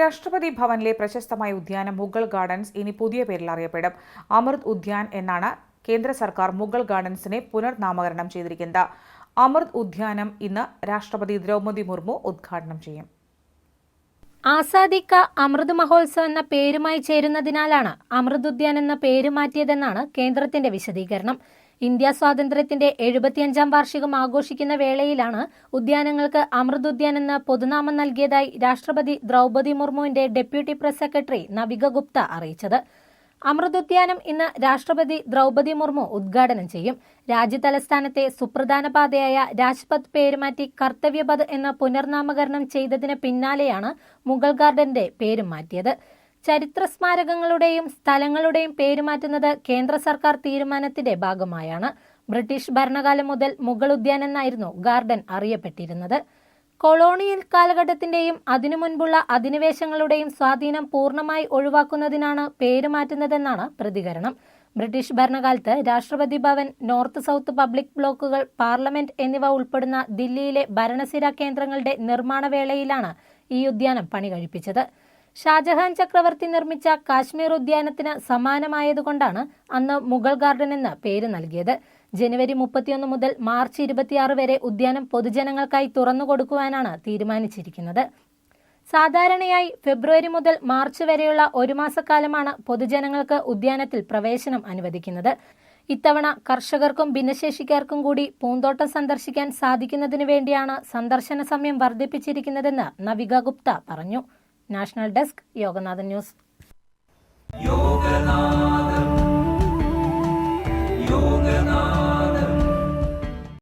രാഷ്ട്രപതി ഭവനിലെ പ്രശസ്തമായ ഉദ്യാനം മുഗൾ ഗാർഡൻസ് ഇനി പുതിയ പേരിൽ അറിയപ്പെടും. അമൃത് ഉദ്യാൻ എന്നാണ് കേന്ദ്ര സർക്കാർ മുഗൾ ഗാർഡൻസിനെ പുനർനാമകരണം ചെയ്തിരിക്കുന്നത്. അമൃത് ഉദ്യാനം ഇന്ന് രാഷ്ട്രപതി ദ്രൗപദി മുർമു ഉദ്ഘാടനം ചെയ്യും. ആസാദി ക അമൃത് മഹോത്സവ് എന്ന പേരുമായി ചേരുന്നതിനാലാണ് അമൃത് ഉദ്യാൻ എന്ന പേര് മാറ്റിയതെന്നാണ് കേന്ദ്രത്തിന്റെ വിശദീകരണം. ഇന്ത്യ സ്വാതന്ത്ര്യത്തിന്റെ എഴുപത്തിയഞ്ചാം വാർഷികം ആഘോഷിക്കുന്ന വേളയിലാണ് ഉദ്യാനങ്ങൾക്ക് അമൃത് ഉദ്യാൻ എന്ന പൊതുനാമം നൽകിയതായി രാഷ്ട്രപതി Draupadi മുർമുവിന്റെ deputy press secretary Navika Gupta അറിയിച്ചത്. അമൃത് ഉദ്യാനം ഇന്ന് രാഷ്ട്രപതി ദ്രൗപതി മുർമു ഉദ്ഘാടനം ചെയ്യും. രാജ്യതലസ്ഥാനത്തെ സുപ്രധാന പാതയായ രാജ്പഥ് പേരുമാറ്റി കർത്തവ്യപഥ് എന്ന പുനർനാമകരണം ചെയ്തതിന് പിന്നാലെയാണ് മുഗൾ ഗാർഡന്റെ പേരും മാറ്റിയത്. ചരിത്ര സ്മാരകങ്ങളുടെയും സ്ഥലങ്ങളുടെയും പേരുമാറ്റുന്നത് കേന്ദ്ര സർക്കാർ തീരുമാനത്തിന്റെ ഭാഗമായാണ്. ബ്രിട്ടീഷ് ഭരണകാലം മുതൽ മുഗൾ ഉദ്യാൻ എന്നായിരുന്നു ഗാർഡൻ അറിയപ്പെട്ടിരുന്നത്. കൊളോണിയൽ കാലഘട്ടത്തിന്റെയും അതിനു മുൻപുള്ള അധിനിവേശങ്ങളുടെയും സ്വാധീനം പൂർണമായി ഒഴിവാക്കുന്നതിനാണ് പേരുമാറ്റുന്നതെന്നാണ് പ്രതികരണം. ബ്രിട്ടീഷ് ഭരണകാലത്ത് Rashtrapati Bhavan north south public ബ്ലോക്കുകൾ പാർലമെന്റ് എന്നിവ ഉൾപ്പെടുന്ന ദില്ലിയിലെ ഭരണസിര കേന്ദ്രങ്ങളുടെ നിർമ്മാണ വേളയിലാണ് ഈ ഉദ്യാനം പണി കഴിപ്പിച്ചത്. ഷാജഹാൻ ചക്രവർത്തി നിർമ്മിച്ച കാശ്മീർ ഉദ്യാനത്തിന് സമാനമായതുകൊണ്ടാണ് അന്ന് മുഗൾ ഗാർഡൻ എന്ന് പേര് നൽകിയത്. ജനുവരി മുപ്പത്തിയൊന്ന് മുതൽ മാർച്ച് ഇരുപത്തിയാറ് വരെ ഉദ്യാനം പൊതുജനങ്ങൾക്കായി തുറന്നു കൊടുക്കുവാനാണ് തീരുമാനിച്ചിരിക്കുന്നത്. സാധാരണയായി ഫെബ്രുവരി മുതൽ മാർച്ച് വരെയുള്ള ഒരു മാസക്കാലമാണ് പൊതുജനങ്ങൾക്ക് ഉദ്യാനത്തിൽ പ്രവേശനം അനുവദിക്കുന്നത്. ഇത്തവണ കർഷകർക്കും ഭിന്നശേഷിക്കാർക്കും കൂടി പൂന്തോട്ടം സന്ദർശിക്കാൻ സാധിക്കുന്നതിനു വേണ്ടിയാണ് സന്ദർശന സമയം വർദ്ധിപ്പിച്ചിരിക്കുന്നതെന്ന് നവിക ഗുപ്ത പറഞ്ഞു. National desk Yoganathan news. Yoganathan Yoganathan.